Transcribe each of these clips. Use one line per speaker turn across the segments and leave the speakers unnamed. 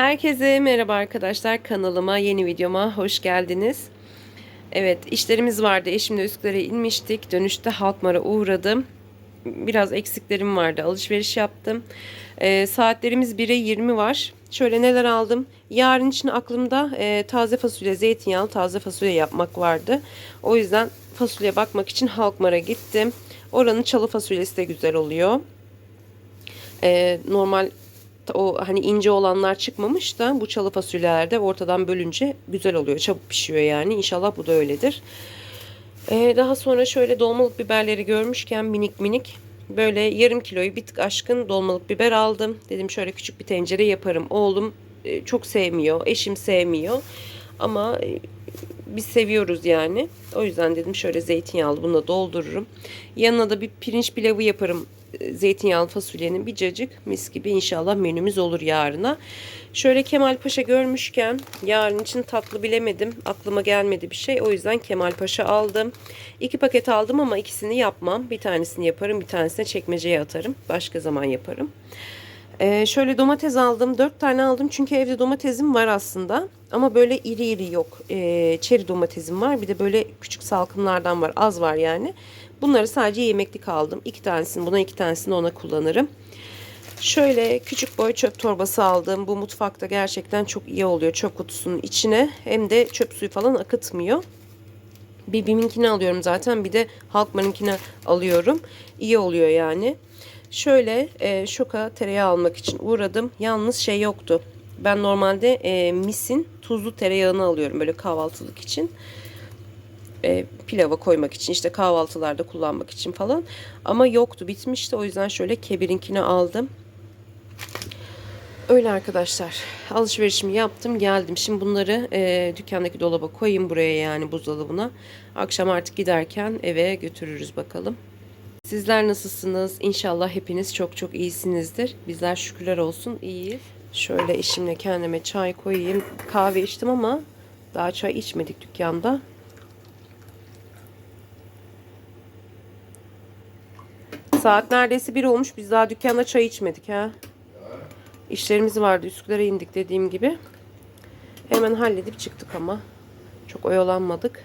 Herkese merhaba arkadaşlar kanalıma yeni videoma hoş geldiniz. Evet işlerimiz vardı eşimle Üsküdar'a inmiştik dönüşte Halkmar'a uğradım. Biraz eksiklerim vardı alışveriş yaptım. Ee, saatlerimiz 1'e 20 var. Şöyle neler aldım. Yarın için aklımda e, taze fasulye zeytinyağlı taze fasulye yapmak vardı. O yüzden fasulye bakmak için Halkmar'a gittim. Oranın çalı fasulyesi de güzel oluyor. Ee, normal o hani ince olanlar çıkmamış da bu çalı fasulyelerde ortadan bölünce güzel oluyor. Çabuk pişiyor yani. İnşallah bu da öyledir. Ee, daha sonra şöyle dolmalık biberleri görmüşken minik minik böyle yarım kiloyu bir tık aşkın dolmalık biber aldım. Dedim şöyle küçük bir tencere yaparım. Oğlum e, çok sevmiyor. Eşim sevmiyor. Ama e, biz seviyoruz yani. O yüzden dedim şöyle zeytinyağlı bunu da doldururum. Yanına da bir pirinç pilavı yaparım e, zeytinyağlı fasulyenin bir cacık mis gibi inşallah menümüz olur yarına. Şöyle Kemal Paşa görmüşken yarın için tatlı bilemedim. Aklıma gelmedi bir şey. O yüzden Kemal Paşa aldım. İki paket aldım ama ikisini yapmam. Bir tanesini yaparım bir tanesini çekmeceye atarım. Başka zaman yaparım. Ee, şöyle domates aldım. Dört tane aldım çünkü evde domatesim var aslında. Ama böyle iri iri yok. Ee, çeri domatesim var. Bir de böyle küçük salkımlardan var. Az var yani. Bunları sadece yemeklik aldım. İki tanesini buna iki tanesini ona kullanırım. Şöyle küçük boy çöp torbası aldım. Bu mutfakta gerçekten çok iyi oluyor çöp kutusunun içine. Hem de çöp suyu falan akıtmıyor. Bir BİM'inkini alıyorum zaten. Bir de Halkman'ınkini alıyorum. İyi oluyor yani. Şöyle e, şoka tereyağı almak için uğradım. Yalnız şey yoktu. Ben normalde e, misin tuzlu tereyağını alıyorum böyle kahvaltılık için. E, pilava koymak için işte kahvaltılarda kullanmak için falan. Ama yoktu bitmişti o yüzden şöyle kebirinkini aldım. Öyle arkadaşlar. Alışverişimi yaptım geldim. Şimdi bunları e, dükkandaki dolaba koyayım buraya yani buzdolabına. Akşam artık giderken eve götürürüz bakalım. Sizler nasılsınız? İnşallah hepiniz çok çok iyisinizdir. Bizler şükürler olsun iyiyiz. Şöyle eşimle kendime çay koyayım. Kahve içtim ama daha çay içmedik dükkanda. Saat neredeyse bir olmuş. Biz daha dükkanda çay içmedik ha. İşlerimiz vardı. Üsküdar'a indik dediğim gibi. Hemen halledip çıktık ama. Çok oyalanmadık.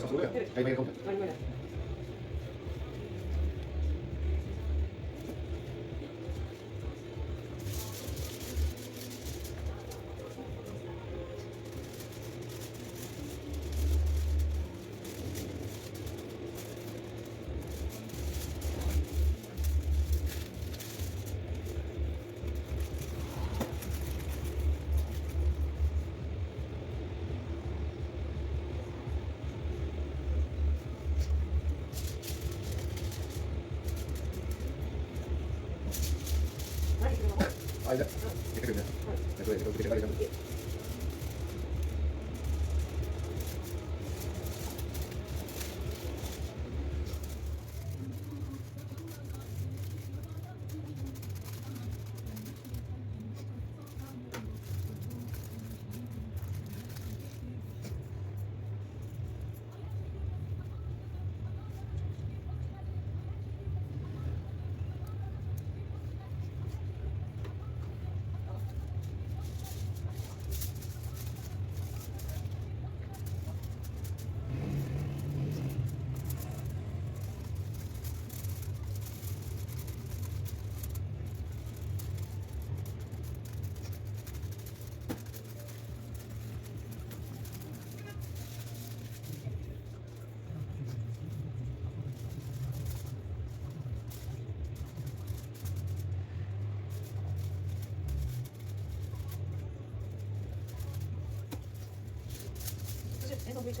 要不要？哎，edin. Evet, evet, evet, dikkat edin.
En ¿Qué es.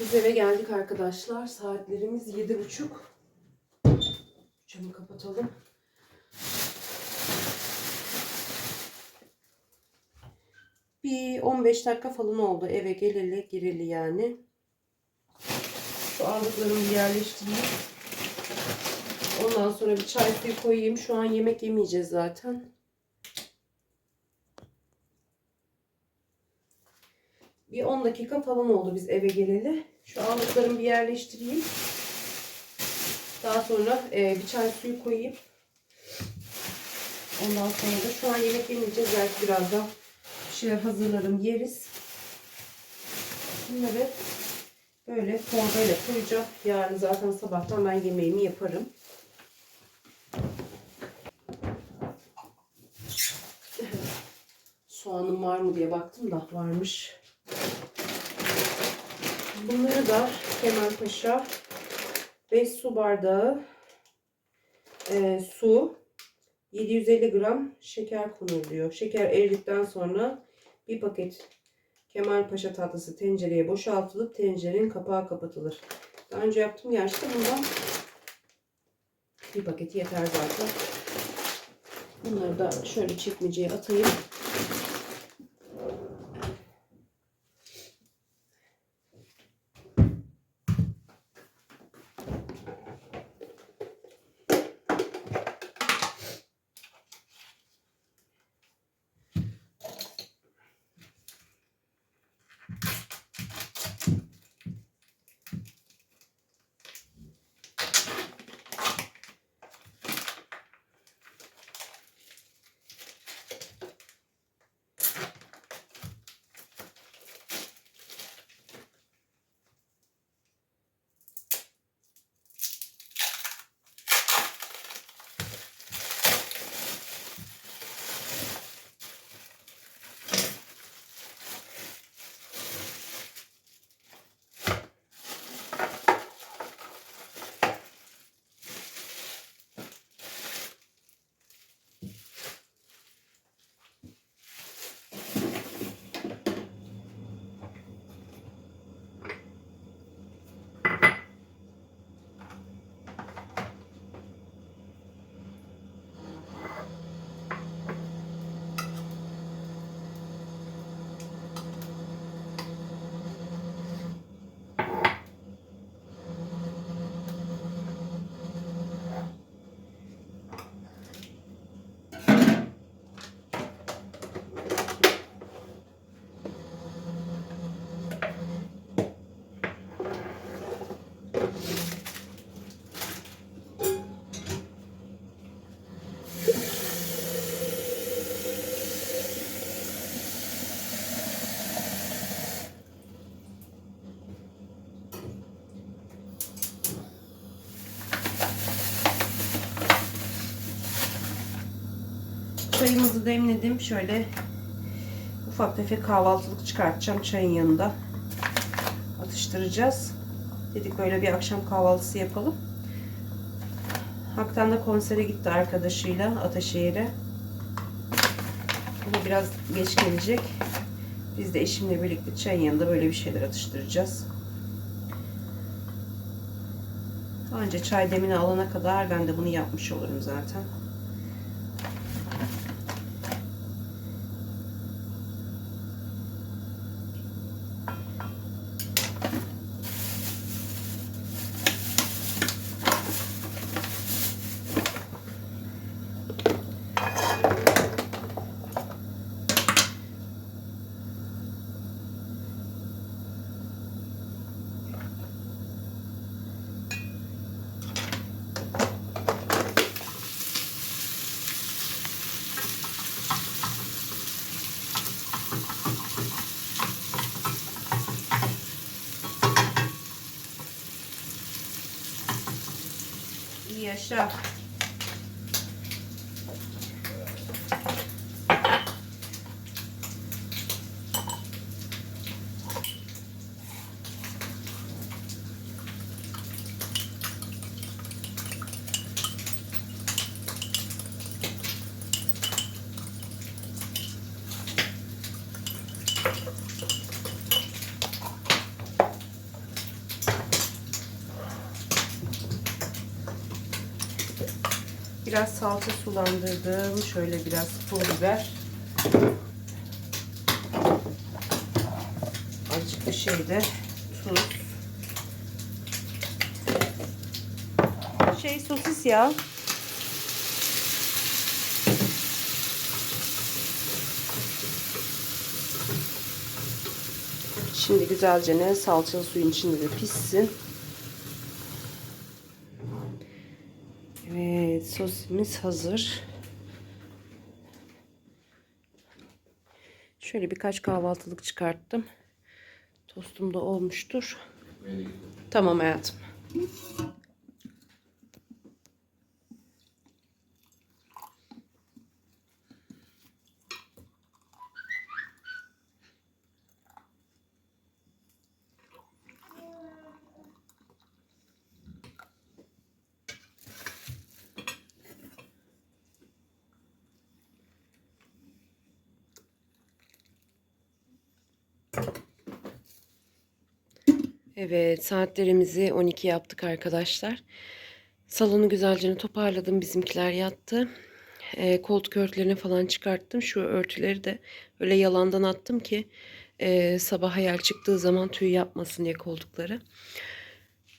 Biz eve geldik arkadaşlar. Saatlerimiz yedi buçuk. Camı kapatalım. Bir 15 dakika falan oldu eve geleli gireli yani. Şu aldıklarımı bir yerleştireyim. Ondan sonra bir çay suyu koyayım. Şu an yemek yemeyeceğiz zaten. Bir 10 dakika falan oldu biz eve geleli. Şu aldıklarımı bir yerleştireyim. Daha sonra e, bir çay suyu koyayım. Ondan sonra da şu an yemek yemeyeceğiz. Belki birazdan bir şeyler hazırlarım yeriz. Bunları böyle torbayla koyacağım. Yarın zaten sabahtan ben yemeğimi yaparım. Soğanım var mı diye baktım da varmış. Bunları da Kemal Paşa 5 su bardağı e, su 750 gram şeker konuluyor. Şeker eridikten sonra bir paket Kemal Paşa tatlısı tencereye boşaltılıp tencerenin kapağı kapatılır. Daha önce yaptım gerçi bundan bir paketi yeter zaten. Bunları da şöyle çekmeceye atayım. Demledim. Şöyle ufak tefek kahvaltılık çıkartacağım çayın yanında. Atıştıracağız. Dedik böyle bir akşam kahvaltısı yapalım. Haktan da konsere gitti arkadaşıyla Ataşehir'e. Ama biraz geç gelecek. Biz de eşimle birlikte çayın yanında böyle bir şeyler atıştıracağız. Anca çay demini alana kadar ben de bunu yapmış olurum zaten. İyi yaşa. Biraz salça sulandırdım. Şöyle biraz pul biber. Azıcık da şeyde tuz. şey sosis ya. Şimdi güzelce ne salçalı suyun içinde de pişsin. Evet sosimiz hazır. Şöyle birkaç kahvaltılık çıkarttım. Tostum da olmuştur. Tamam hayatım. Evet saatlerimizi 12 yaptık arkadaşlar. Salonu güzelce toparladım. Bizimkiler yattı. Ee, koltuk örtülerini falan çıkarttım. Şu örtüleri de öyle yalandan attım ki e, sabah hayal çıktığı zaman tüy yapmasın diye koltukları.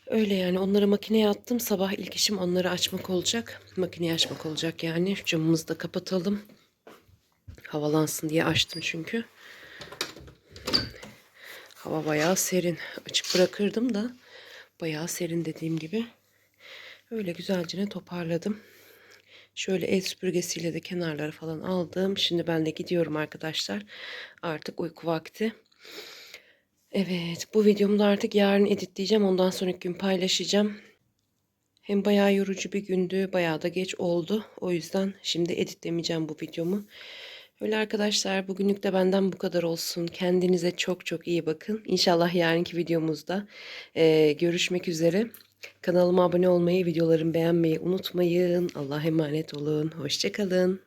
Öyle yani onları makineye attım. Sabah ilk işim onları açmak olacak. Makineyi açmak olacak yani. Camımızı da kapatalım. Havalansın diye açtım çünkü. Hava bayağı serin. Açık bırakırdım da bayağı serin dediğim gibi. Öyle güzelce toparladım. Şöyle el süpürgesiyle de kenarları falan aldım. Şimdi ben de gidiyorum arkadaşlar. Artık uyku vakti. Evet bu videomu da artık yarın editleyeceğim. Ondan sonraki gün paylaşacağım. Hem bayağı yorucu bir gündü. Bayağı da geç oldu. O yüzden şimdi editlemeyeceğim bu videomu. Öyle arkadaşlar bugünlük de benden bu kadar olsun. Kendinize çok çok iyi bakın. İnşallah yarınki videomuzda eee, görüşmek üzere. Kanalıma abone olmayı, videolarımı beğenmeyi unutmayın. Allah'a emanet olun. Hoşçakalın.